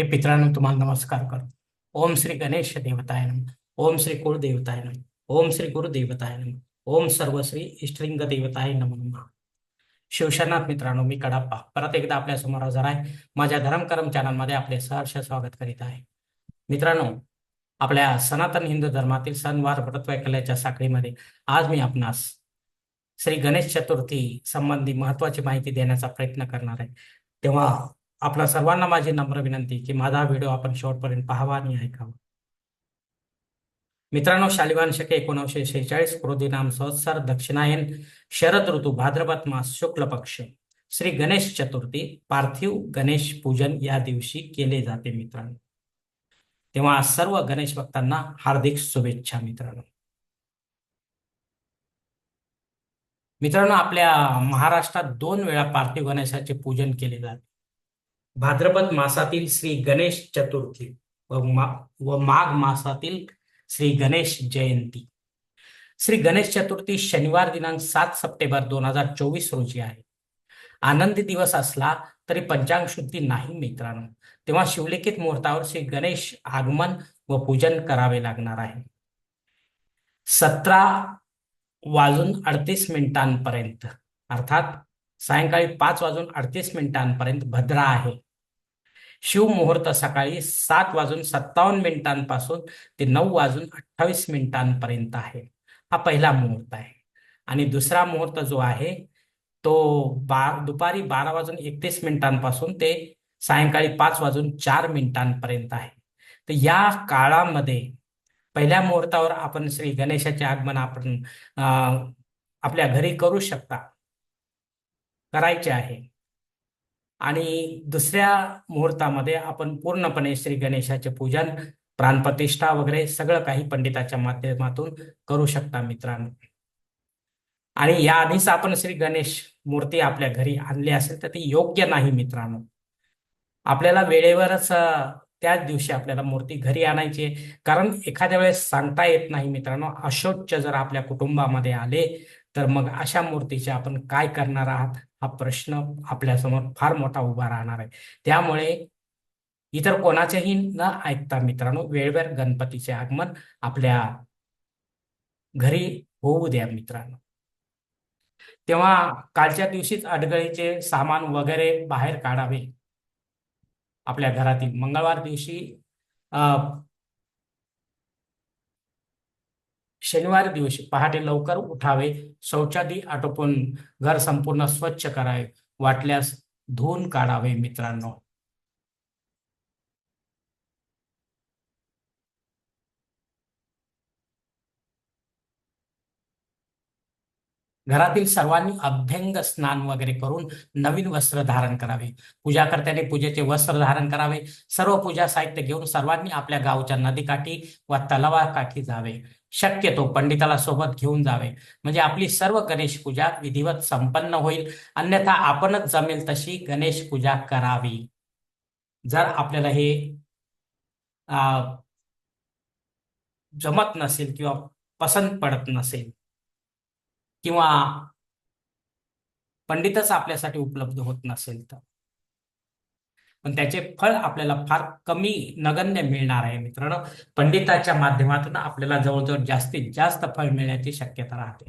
हे पित्रांनो तुम्हाला नमस्कार करतो. ओम श्री गणेश देवताय नम. ओम श्री कुळदेवताय नम. ओम श्री गुरुदेवताय नम. ओम सर्वश्री इष्टलिंग देवताय नम नमः. शिवशरनाथ मित्रांनो मी कडाप्पा. परत एकदा आपल्यासमोर हजर आहे. माझ्या धर्मकरम चॅनलमध्ये आपले सहर्ष स्वागत करीत आहे. मित्रांनो आपल्या सनातन हिंदू धर्मातील सणवार व्रतवैकल्याच्या साखळीमध्ये आज मी आपणास श्री गणेश चतुर्थी संबंधी महत्वाची माहिती देण्याचा प्रयत्न करणार आहे. तेव्हा आपल्या सर्वांना माझी नम्र विनंती की माझा व्हिडिओ आपण शेवटपर्यंत पाहावा आणि ऐकावा. मित्रांनो शालिवान शके एकोणीसशे शेहेचाळीस क्रोधी नाम संवत्सर दक्षिणायन शरद ऋतू भाद्रपद मास शुक्ल पक्ष श्री गणेश चतुर्थी पार्थिव गणेश पूजन या दिवशी केले जाते मित्रांनो. तेव्हा सर्व गणेश भक्तांना हार्दिक शुभेच्छा मित्रांनो. मित्रांनो आपल्या महाराष्ट्रात दोन वेळा पार्थिव गणेशाचे पूजन केले जाते. भाद्रपद मासातील श्री गणेश चतुर्थी व मा व माघ मासातील श्री गणेश जयंती. श्री गणेश चतुर्थी शनिवार दिनांक सात सप्टेंबर दोन हजार चोवीस रोजी आहे. आनंदी दिवस असला तरी पंचांग शुद्धी नाही मित्रांनो. तेव्हा शिवलिखित मुहूर्तावर श्री गणेश आगमन व पूजन करावे लागणार आहे. सतरा वाजून अडतीस मिनिटांपर्यंत अर्थात सायंकाळी पाच वाजून अडतीस मिनिटांपर्यंत भद्रा आहे. शिवमुहूर्त सकाळी सात वाजून सत्तावन्न मिनिटांपासून ते नऊ वाजून अठ्ठावीस मिनिटांपर्यंत आहे. हा पहिला मुहूर्त आहे. आणि दुसरा मुहूर्त जो आहे तो बा दुपारी बारा वाजून एकतीस मिनिटांपासून ते सायंकाळी पाच वाजून चार मिनिटांपर्यंत आहे. तर या काळामध्ये पहिल्या मुहूर्तावर आपण श्री गणेशाचे आगमन आपण आपल्या घरी करू शकता. करायचे आहे. आणि दुसऱ्या मुहूर्तामध्ये आपण पूर्णपणे श्री गणेशाचे पूजन प्राणप्रतिष्ठा वगैरे सगळं काही पंडिताच्या माध्यमातून करू शकता मित्रांनो. आणि या आधीच आपण श्री गणेश मूर्ती आपल्या घरी आणली असेल तर ती योग्य नाही मित्रांनो. आपल्याला वेळेवरच त्याच दिवशी आपल्याला मूर्ती घरी आणायची कारण एखाद्या वेळेस सांगता येत नाही मित्रांनो. अशोच जर आपल्या कुटुंबामध्ये आले तर मग अशा मूर्तीचे आपण काय करणार आहात? हा प्रश्न आपल्यासमोर फार मोठा उभा राहणार आहे. त्यामुळे इतर कोणाचेही न ऐकता मित्रांनो वेळेवर गणपतीचे आगमन आपल्या घरी होऊ द्या मित्रांनो. तेव्हा कालच्या दिवशीच अडगळीचे सामान वगैरे बाहेर काढावे. आपल्या घरातील मंगळवार दिवशी शनिवार दिवशी पहाटे लवकर उठावे. शौचादी आटोपून घर संपूर्ण स्वच्छ करावे. वाटल्यास धुवून काढावे मित्रांनो. घरातील सर्वांनी अभ्यंग स्नान वगैरे करून नवीन वस्त्र धारण करावे. पूजाकर्त्याने पूजेचे वस्त्र धारण करावे. सर्व पूजा साहित्य घेऊन सर्वांनी आपल्या गावच्या नदीकाठी व तलावाकाठी जावे. शक्यतो पंडिताला सोबत घेऊन जावे. म्हणजे आपली सर्व गणेश पूजा विधिवत संपन्न होईल. अन्यथा आपणच जमेल तशी गणेश पूजा करावी. जर आपल्याला हे जमत नसेल किंवा पसंत पडत नसेल किंवा पंडितच आपल्यासाठी उपलब्ध होत नसेल तर. पण त्याचे फळ आपल्याला फार कमी नगण्य मिळणार आहे मित्रांनो. पंडिताच्या माध्यमातून आपल्याला जवळजवळ जास्तीत जास्त फळ मिळण्याची शक्यता राहते.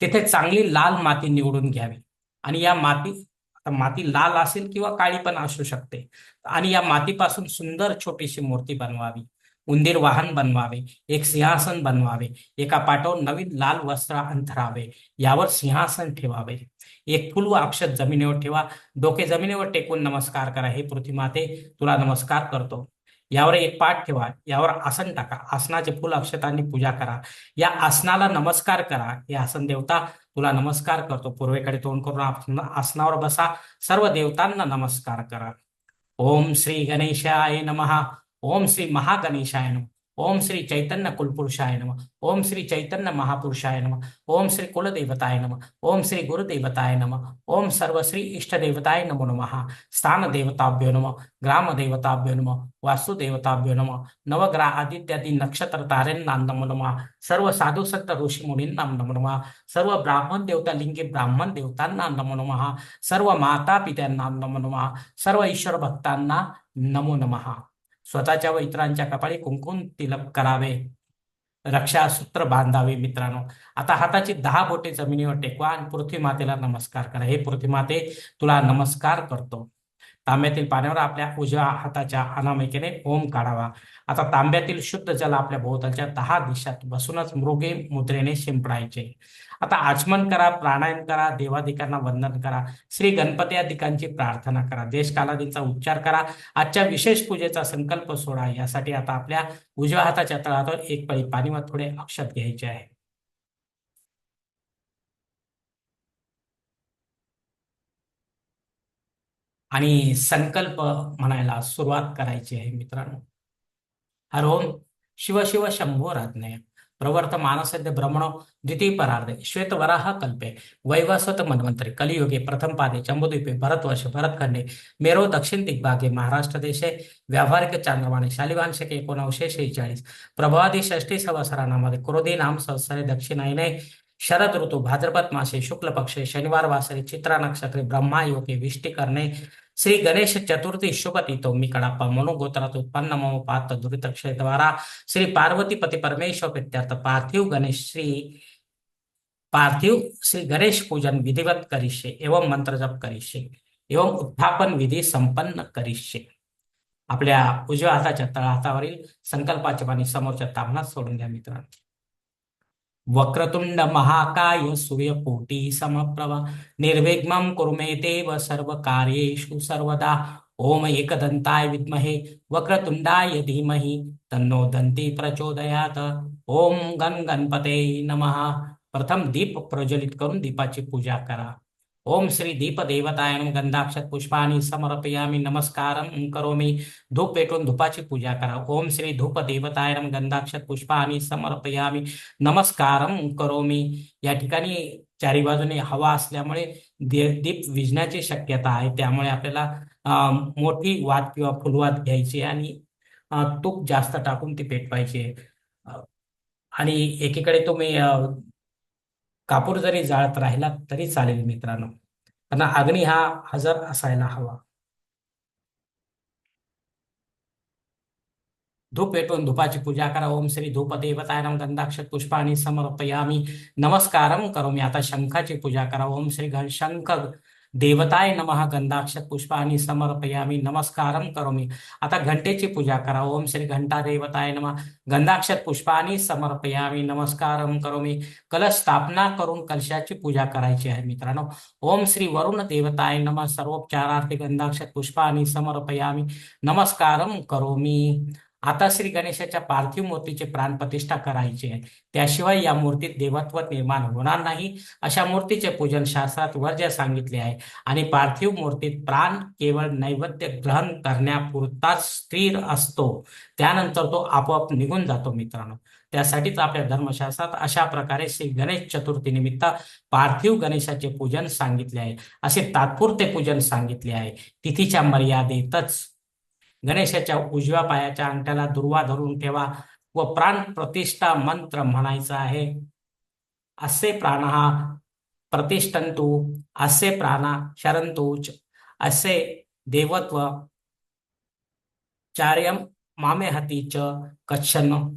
तिथे चांगली लाल माती निवडून घ्यावी. आणि या माती आता माती लाल असेल किंवा काळी पण असू शकते. आणि या मातीपासून सुंदर छोटीशी मूर्ती बनवावी. उंदीर वाहन बनवावे. एक सिंहासन बनवावे. एका पाठवून नवीन लाल वस्त्र अंथरावे यावर सिंहासन ठेवावे. एक फुल व अक्षत जमिनीवर ठेवा. डोके जमिनीवर टेकून नमस्कार करा. हे पृथ्वी माते तुला नमस्कार करतो. यावर एक पाठ ठेवा. यावर आसन टाका. आसनाचे फुल अक्षतांनी पूजा करा. या आसनाला नमस्कार करा. हे आसन देवता तुला नमस्कार करतो. पूर्वेकडे तोंड करून आसनावर बसा. सर्व देवतांना नमस्कार करा. ओम श्री गणेशाय नमहा ओम श्री महागणेशाय नम. ओम श्री चैतन्य कुलपुरुषाय नम। ओम श्री चैतन्य महापुरुषाय नम। ओम श्री कुलदेवताय नम। ओम श्री गुरुदेवताय नम। ओम सर्वश्री इष्टदेवताय नमो नम। स्थान देवताभ्यो नम। ग्राम देवताभ्यो नम। वास्तुदेवताभ्यो नम। नवग्रह आदित्यादी नक्षत्र तारेंना नमो नम। सर्व साधू संत ऋषी मुनींना नमो नम। सर्व ब्राह्मण देवता लिंगी ब्राह्मण देवतांना नमो नम। सर्व माता पित्यांना नमो नम। सर्व ईश्वर भक्तांना नमो नमः। स्वतःच्या व इतरांच्या कपाळी कुंकुम तिलक करावे. रक्षासूत्र बांधावे मित्रांनो. आता हाताची दहा बोटे जमिनीवर टेकवा आणि पृथ्वी मातेला नमस्कार करा. हे पृथ्वी माते तुला नमस्कार करतो. तांब्यातील पाण्यावर आपल्या उजव्या हाताच्या अनामिकेने ओम काढावा. आता तांब्यातील शुद्ध जल आपल्या भोवतालच्या दहा दिशात बसूनच मृगे मुद्रेने शिंपडायचे. आता आचमन करा प्राणायाम करा देवादिकांना वंदन करा श्री गणपती अधिकांची प्रार्थना करा देश कालादींचा उच्चार करा आजच्या विशेष पूजेचा संकल्प सोडा. यासाठी आता आपल्या उजव्या हाताच्या तळावर एक पळी पाणी व थोडे अक्षत घ्यायचे आहे. आणि संकल्प म्हणायला सुरुवात करायची आहे मित्रांनो. हरोम शिव शिव शंभो राज्ञ प्रवर्त मानसद्य ब्रह्मणो द्वितीय परार्धे श्वेत वराह कल्पे वैवस्वत मन्वंतरे कलियुगे प्रथम पादे चंबुद्वीपे भरतवर्ष भरतखंडे मेरो दक्षिण दिग्भागे महाराष्ट्र देशे व्यावहारिक चांद्रवाणी शालिवान शके शेहेचाळीस प्रभादी षष्टी संवत्सरामध्ये क्रोधी नाम सहसरे दक्षिणायने शरद ऋतू भाद्रपद मासे शुक्ल पक्षे शनिवार वासरे चित्रा नक्षत्रे ब्रह्मा योगे विष्टी करणे श्री गणेश चतुर्थी शुभ तिथो मी कडाप्पा मनोगोत्रात उत्पन्न मम पात द्वारा श्री पार्वती पती परमेश्वर प्रित्यर्थ पार्थिव गणेश श्री पार्थिव श्री गणेश पूजन विधिवत करिष्ये एवं मंत्र जप करिष्ये एवं उत्थापन विधी संपन्न करिष्ये आपल्या उजव्या हाताच्या तळहातावरील संकल्पाचे पाणी समोरच्या तामनात सोडून द्या मित्रांनो वक्रतुंड महाकाय सूर्यकोटी समप्रभा। निर्विघ्नं कुर्मे देव सर्वकार्येषु सर्वदा। ओम एकदंताय विद्महे। वक्रतुंडाय धीमहि। तन्नो दंती प्रचोदयात। ओम गण गणपते नमः। प्रथम दीप प्रज्वलित करून दीपाची पूजा करा। ओम श्री दीप देवताय गंधाक्षत पुष्पाणी समर्पयामी नमस्कार करोमी। धूप पेटून धुपाची पूजा करा। ओम श्री धूप देवताय गंधाक्षत पुष्पाणी समर्पयामी नमस्कार करोमी। या ठिकाणी चारी बाजूने हवा असल्यामुळे दीप विजण्याची शक्यता आहे. त्यामुळे आपल्याला मोठी वाद किंवा फुलवाद घ्यायची आणि तूप जास्त टाकून ती पेटवायची आणि एकीकडे तुम्ही कापूर जरी जाळत राहिला तरी चालेल मित्रांनो. पण अग्नी हा हजर असायला हवा. धूप पेटून धुपाची पूजा करा. ओम श्री धूप देवताय नम गंधाक्षत पुष्पाणी समर्पयामी. नमस्कारम करो मी आता शंखाची पूजा करा. ओम श्री घन शंख देवताय नमः गंधाक्ष पुष्पाणी समर्पयामी नमस्कारम करोमी। आता घंटेची पूजा करा। ओम श्री घंटा देवताय नमः। गंधाक्ष पुष्पाणी समर्पयामी नमस्कारम करोमी। कलश स्थापना करून कलशाची पूजा करायची आहे मित्रांनो। ओम श्री वरुण देवताय नमः। सर्वोपचारार्थी गंधाक्ष पुष्पाणी समर्पयामी नमस्कारम करोमी। आता श्री गणेशाच्या पार्थिव मूर्तीचे प्राणप्रतिष्ठा करायची आहे. त्याशिवाय या मूर्तीत देवत्व निर्माण होणार नाही अशा मूर्तीचे पूजन शास्त्रात वर्ज सांगितले आहे. आणि पार्थिव मूर्तीत प्राण केवळ नैवेद्य ग्रहण करण्यापुरताच स्थिर असतो. त्यानंतर तो आपोआप निघून जातो मित्रांनो. त्यासाठीच आपल्या धर्मशास्त्रात अशा प्रकारे श्री गणेश चतुर्थी निमित्त पार्थिव गणेशाचे पूजन सांगितले आहे. असे तात्पुरते पूजन सांगितले आहे. तिथीच्या मर्यादेतच गणेशाच्या उजव्या पायाच्या अंगठ्याला दुर्वा धरून ठेवा व प्राण प्रतिष्ठा मंत्र म्हणायचा आहे. असे प्राण हा प्रतिष्ठंतु असे प्राणा शरंतूच असे देवत्व चार्यम मामेहतीच कच्छन.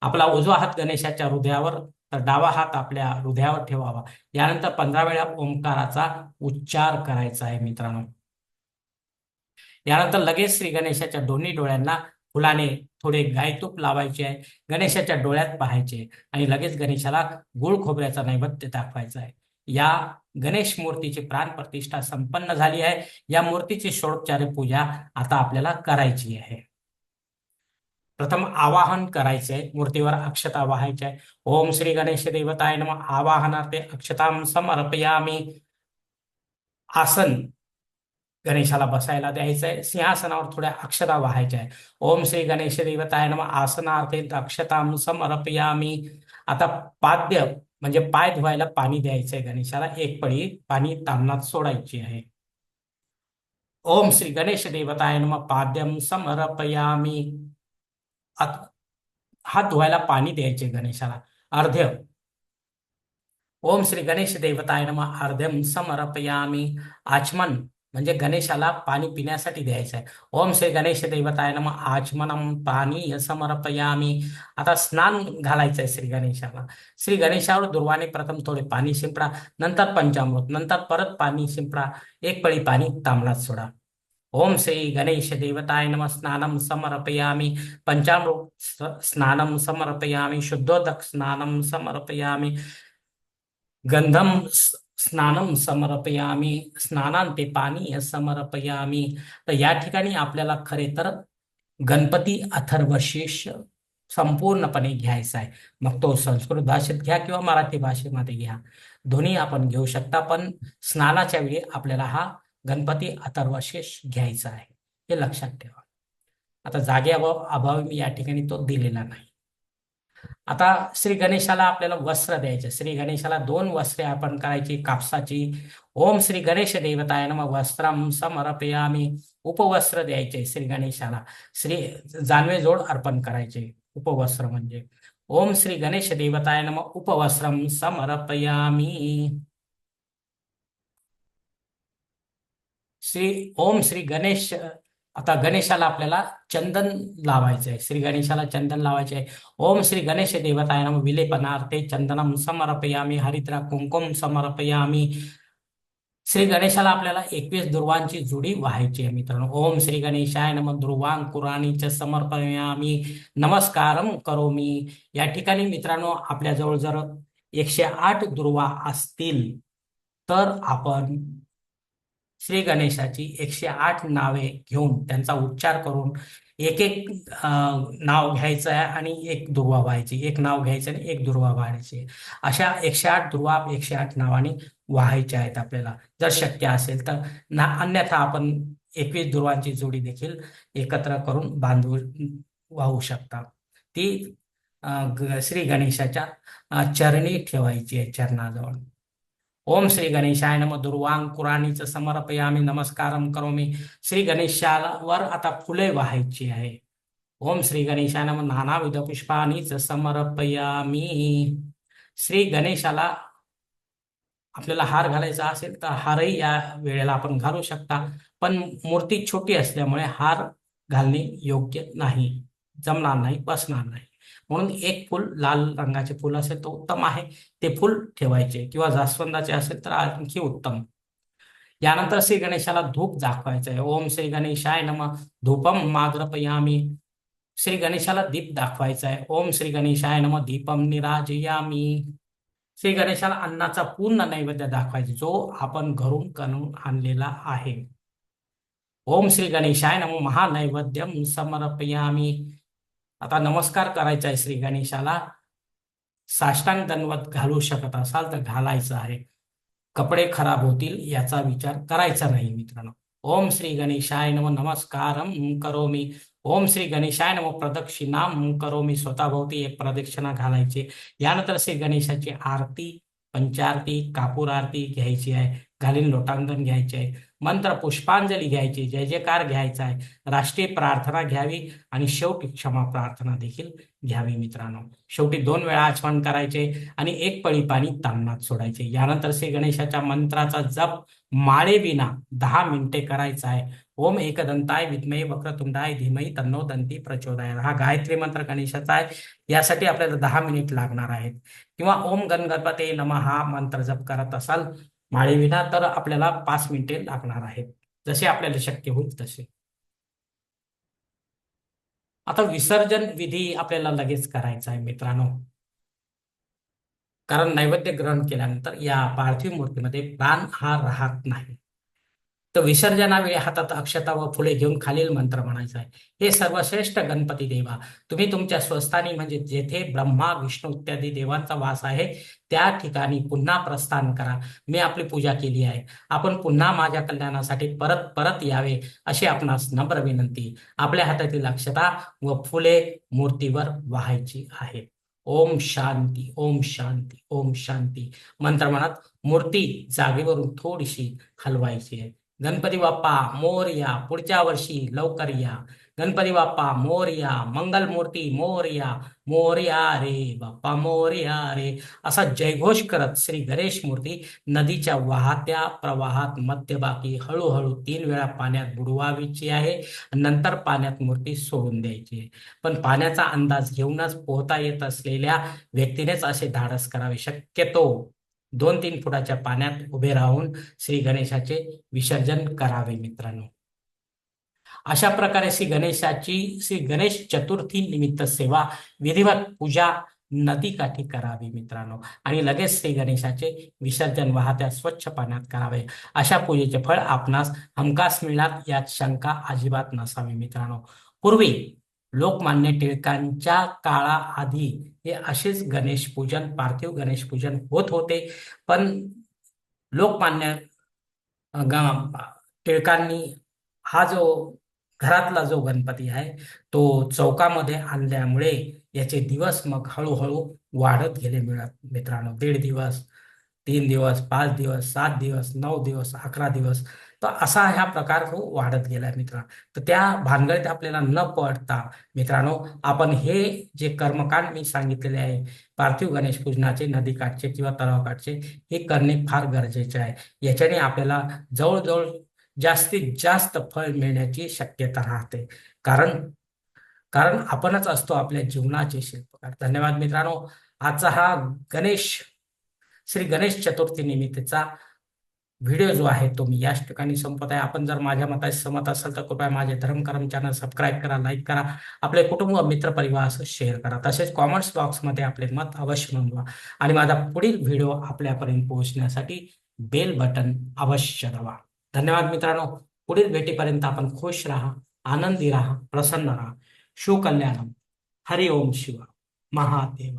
आपला उजवा हात गणेशाच्या हृदयावर तर डावा हात आपल्या हृदयावर ठेवावा. यानंतर पंधरा वेळा ओंकाराचा उच्चार करायचा आहे मित्रांनो. यानंतर लगेच श्री गणेशाच्या दोन्ही डोळ्यांना फुलाने थोडे गायतूप लावायचे आहे. गणेशाच्या डोळ्यात पाहायचे आणि लगेच गणेशाला गुळ खोबऱ्याचा नैवेद्य दाखवायचा आहे. या गणेश मूर्तीची प्राण प्रतिष्ठा संपन्न झाली आहे. या मूर्तीची षोडोपचार पूजा आता आपल्याला करायची आहे. प्रथम आवाहन करायचंय मूर्तीवर अक्षता वाहायचे आहे. ओम श्री गणेश देवताय नम. आवाहनार्थे अक्षताम समर्पयामी. आसन गणेशाला बसायला द्यायचंय. सिंहासनावर थोड्या अक्षता व्हायच्या आहे ओम श्री गणेश देवताय नम. आसनार्थे अक्षताम समर्पयामी. आता पाद्य म्हणजे पाय धुवायला पाणी द्यायचंय गणेशाला. एक पळी पाणी तामनात सोडायची आहे. ओम श्री गणेश देवताय नम. पाद्यम समर्पयामी. हात धुवायला पाणी द्यायचे गणेशाला. अर्ध्य. ओम श्री गणेश देवताय नम. अर्ध्यम समर्पयामी. आचमन म्हणजे गणेशाला पाणी पिण्यासाठी द्यायचं आहे. ओम श्री गणेश देवताय नम. आचमनम पाणी समर्पयामी. आता स्नान घालायचं आहे श्री गणेशाला. श्री गणेशावर दुर्वाने प्रथम थोडे पाणी शिंपडा नंतर पंचामृत नंतर परत पाणी शिंपडा एक पळी पाणी तांबडात सोडा. ओम श्री गणेश देवताय नम. स्नानम समर्पयामी. पंचामृत स्नानम समर्पयामी. शुद्धोदक स्नानम समर्पयामी. गंधम स्नानम समर्पयामी स्नानांते पाणी समर्पयामी. तर या ठिकाणी आपल्याला खरे तर गणपती अथर्वशेष संपूर्णपणे घ्यायचा आहे. मग तो संस्कृत भाषेत घ्या किंवा मराठी भाषेमध्ये घ्या. दोन्ही आपण घेऊ शकता पण स्नानाच्या वेळी आपल्याला हा गणपती अथर्वशेष घ्यायचा आहे. हे लक्षात ठेवा. आता जागे अभाव अभावी मी या ठिकाणी तो दिलेला नाही. आता श्री गणेशाला आपल्याला वस्त्र द्यायचे. श्री गणेशाला दोन वस्त्रे अर्पण करायची. कापसाची. ओम श्री गणेश देवताय नम. वस्त्रम समर्पयामी. उपवस्त्र द्यायचे श्री गणेशाला. श्री जानवे जोड अर्पण करायचे. उपवस्त्र म्हणजे. ओम श्री गणेश देवताय नम. उपवस्त्रम समर्पयामी. श्री ओम श्री गणेश आता गणेशाला आपल्याला चंदन लावायचे आहे श्री गणेशाला चंदन लावायचे आहे ओम श्री गणेश देवताय नम विलेपनार्थे चंदनम समर्पयामी हरिद्रा कुंकुम समर्पयामी. श्री गणेशाला आपल्याला एकवीस दुर्वांची जुडी व्हायची आहे मित्रांनो. ओम श्री गणेशाय नम ध्रुवांग कुराणीच समर्पयामी. नमस्कारम करो मी या ठिकाणी मित्रांनो आपल्याजवळ जर एकशे आठ दुर्वा असतील तर आपण श्री गणेशाची एकशे आठ नावे घेऊन त्यांचा उच्चार करून एक एक नाव घ्यायचं आहे आणि एक दुर्वा व्हायची. एक नाव घ्यायचं आणि एक दुर्वा व्हायची. अशा एकशे आठ दुर्वा एकशे आठ नावाने व्हायच्या आहेत आपल्याला. जर शक्य असेल तर ना अन्यथा आपण एकवीस दुर्वांची जोडी देखील एकत्र करून बांधू वाहू शकता. ती श्री गणेशाच्या चरणी ठेवायची आहे चरणाजवळ. ओम श्री गणेशाय नम दुर्वांग कुराणीच समर्पयामी नमस्कारम करोमी. श्री गणेशावर आता फुले व्हायची आहे. ओम श्री गणेशाय नम नानाविध पुष्पानीच समर्पयामी. श्री गणेशाला आपल्याला हार घालायचा असेल तर हारही या वेळेला आपण घालू शकता पण मूर्ती छोटी असल्यामुळे हार घालणे योग्य नाही. जमणार नाही बसणार नाही. म्हणून एक फुल लाल रंगाचे फुल असेल तर उत्तम आहे. ते फुल ठेवायचे किंवा जास्वंदाचे असेल तर आणखी उत्तम. यानंतर श्री गणेशाला धूप दाखवायचं आहे. ओम श्री गणेशाय नम. धूपम माग्रपयामी श्री गणेशाला दीप दाखवायचा आहे. ओम श्री गणेशाय नम. दीपम निराजयामी. श्री गणेशाला अन्नाचा पूर्ण नैवेद्य दाखवायचा जो आपण घरून करून आणलेला आहे. ओम श्री गणेशाय नम. महानैवेद्यम समर्पयामी. आता नमस्कार करायचा आहे श्री गणेशाला. साष्टांग दंडवत घालू शकत असाल तर घालायचं आहे. कपडे खराब होतील याचा विचार करायचा नाही मित्रांनो. ओम श्री गणेशाय नम नमस्कार करोमी. ओम श्री गणेशाय नम प्रदक्षिणाम करोमी. स्वतःभोवती एक प्रदक्षिणा घालायची. यानंतर श्री गणेशाची आरती पंचारती कापूर आरती घ्यायची आहे. घालीन लोटांगण घ्यायचे आहे मंत्र पुष्पांजली घ्यायची जय जयकार घ्यायचा आहे. राष्ट्रीय प्रार्थना घ्यावी आणि शेवटी क्षमा प्रार्थना देखील घ्यावी मित्रांनो. शेवटी दोन वेळा आचमन करायचे आणि एक पळी पाणी तांबणात सोडायचे. यानंतर श्री गणेशाच्या मंत्राचा जप माळेविना दहा मिनिटे करायचा आहे. ओम एकदंताय विद्मय वक्रतुंडाय धीमई तन्नो दंती प्रचोदाय हा गायत्री मंत्र गणेशाचा आहे. यासाठी आपल्याला दहा मिनिट लागणार आहेत. किंवा ओम गणगणपते नम हा मंत्र जप करत असाल माळीविना तर आपल्याला पाच मिनिटे लागणार आहेत. जसे आपल्याला शक्य होईल तसे. आता विसर्जन विधी आपल्याला लगेच करायचा आहे मित्रांनो. कारण नैवेद्य ग्रहण केल्यानंतर या पार्थिव मूर्तीमध्ये प्राण हा राहत नाही. तर विसर्जनावेळी हातात अक्षता व फुले घेऊन खालील मंत्र म्हणायचा आहे. हे सर्वश्रेष्ठ गणपती देवा तुम्ही तुमच्या स्वस्थानी म्हणजे जेथे ब्रह्मा विष्णू इत्यादी देवांचा वास आहे त्या ठिकाणी पुन्हा प्रस्थान करा. मी आपली पूजा केली आहे. आपण पुन्हा माझ्या कल्याणासाठी परत परत यावे अशी आपणास नम्र विनंती. आपल्या हातातील अक्षता व फुले मूर्तीवर वाहायची आहेत. ओम शांती ओम शांती ओम शांती. मंत्र म्हणत मूर्ती जागेवरून थोडीशी हलवायची आहे. गणपती बाप्पा मोरया पुढच्या वर्षी लवकर या. गणपती बाप्पा मोरया मंगलमूर्ती मोरया मोरया रे बाप्पा मोरया रे. असा जयघोष करत श्री गणेश मूर्ती नदीच्या वाहत्या प्रवाहात मध्यभागी हळूहळू तीन वेळा पाण्यात बुडवावीची आहे. नंतर पाण्यात मूर्ती सोडून द्यायची. आहे पण पाण्याचा अंदाज घेऊनच पोहता येत असलेल्या व्यक्तीनेच असे धाडस करावे. शक्यतो दोन तीन फुटाच्या पाण्यात उभे राहून श्री गणेशाचे विसर्जन करावे मित्रांनो. अशा प्रकारे श्री गणेशाची श्री गणेश चतुर्थी निमित्त सेवा विधिवत पूजा नदीकाठी करावी मित्रांनो. आणि लगेच श्री गणेशाचे विसर्जन वाहत्या स्वच्छ पाण्यात करावे. अशा पूजेचे फळ आपणास हमखास मिळणार यात शंका अजिबात नसावी मित्रांनो. पूर्वी लोकमान्य टिळकांच्या काळाआधी हे असेच गणेश पूजन पार्थिव गणेश पूजन होत होते. पण लोकमान्य ग- टिळकांनी हा जो घरातला जो गणपती आहे तो चौकामध्ये आणल्यामुळे याचे दिवस मग हळूहळू वाढत गेले मिळत. मित्रांनो दीड दिवस तीन दिवस पाच दिवस सात दिवस नऊ दिवस अकरा दिवस तर असा ह्या प्रकार तो वाढत गेला मित्रांनो. तर त्या भानगडीत आपल्याला न पडता मित्रांनो आपण हे जे कर्मकांड मी सांगितलेले आहे पार्थिव गणेश पूजनाचे नदीकाठचे किंवा तलावकाठचे हे करणे फार गरजेचे आहे. याच्याने आपल्याला जवळजवळ जास्तीत जास्त फळ मिळण्याची शक्यता राहते. कारण कारण आपणच असतो आपल्या जीवनाचे शिल्पकार. धन्यवाद मित्रांनो. आजचा हा गणेश श्री गणेश चतुर्थी निमित्तचा व्हिडिओ जो आहे तो मी याच ठिकाणी संपत आहे. आपण जर माझ्या मताशी सहमत असाल तर कृपया माझे धर्मकर्म चॅनल सबस्क्राईब करा लाईक करा. आपले कुटुंब मित्र परिवार असं शेअर करा. तसेच कॉमेंट्स बॉक्समध्ये आपले मत अवश्य नोंदवा. आणि माझा पुढील व्हिडिओ आपल्यापर्यंत पोहोचण्यासाठी बेल बटन अवश्य दाबा. धन्यवाद मित्रांनो. पुढील भेटीपर्यंत आपण खुश राहा आनंदी राहा प्रसन्न राहा. शुकल्याणम हरि ओम शिवा महादेव.